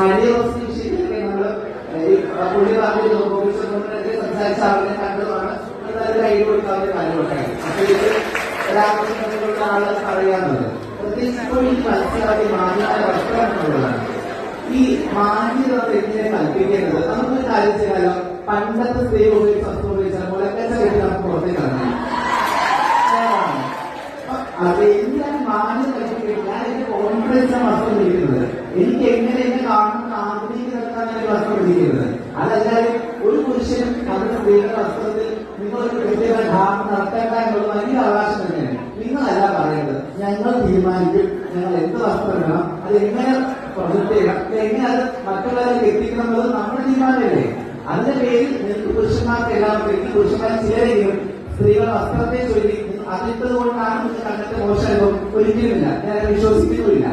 പഴയ കുറച്ച് നമ്മൾ പുള്ളി പറഞ്ഞിരുന്നു ഓഫീസറിനൊക്കെ സംസാരിച്ച ആളിനെ കണ്ടതാണ് നല്ല കൈ കൊടുക്കാവുന്ന കാര്യമൊക്കെ അപ്പൊ ഇത് രാമകൃഷ്ണനുള്ള ആളെ പറയാറുണ്ട് പ്രത്യേകിച്ച് ഈ ഈ മാന്യത എങ്ങനെ കൽപ്പിക്കുന്നത് നമുക്കൊരു കാര്യം ചെയ്യാലോ? പണ്ടത്തെ സ്ത്രീ ഉപയോഗിച്ച് വസ്ത്രം ഉപയോഗിച്ചാൽ മുളക്കച്ച കെട്ടി നമുക്ക് അത് ഞാൻ എന്റെ കോൺഫിഡൻസ് വസ്ത്രം ഇരിക്കുന്നത് എനിക്ക് എങ്ങനെ വസ്ത്രം അതല്ലാതെ ഒരു പുരുഷനും നമ്മുടെ സ്ത്രീകളുടെ വസ്ത്രത്തിൽ നിങ്ങളൊരു പ്രത്യേക ധാരണ നടത്തേണ്ട എന്നുള്ളത് വലിയ അവകാശം തന്നെയാണ്. നിങ്ങളല്ല പറയുന്നത് ഞങ്ങൾ തീരുമാനിക്കും. ഞങ്ങൾ എന്ത് വസ്ത്രം അത് എങ്ങനെ പ്രൊജക്ട് ചെയ്യണം എങ്ങനെ അത് മറ്റുള്ളവരിലേക്ക് എത്തിക്കണം എന്നുള്ളത് നമ്മുടെ തീരുമാനമല്ലേ? അതിന്റെ പേരിൽ നിങ്ങൾക്ക് പുരുഷന്മാർക്ക് എല്ലാവർക്കും എനിക്ക് പുരുഷന്മാർ ചിലരെങ്കിലും സ്ത്രീകളുടെ വസ്ത്രത്തെ ചൊല്ലി അതിട്ടത് കൊണ്ടാണ് അങ്ങനത്തെ മോശം ഒരിക്കലുമില്ല. ഞാൻ വിശ്വസിക്കുന്നുമില്ല.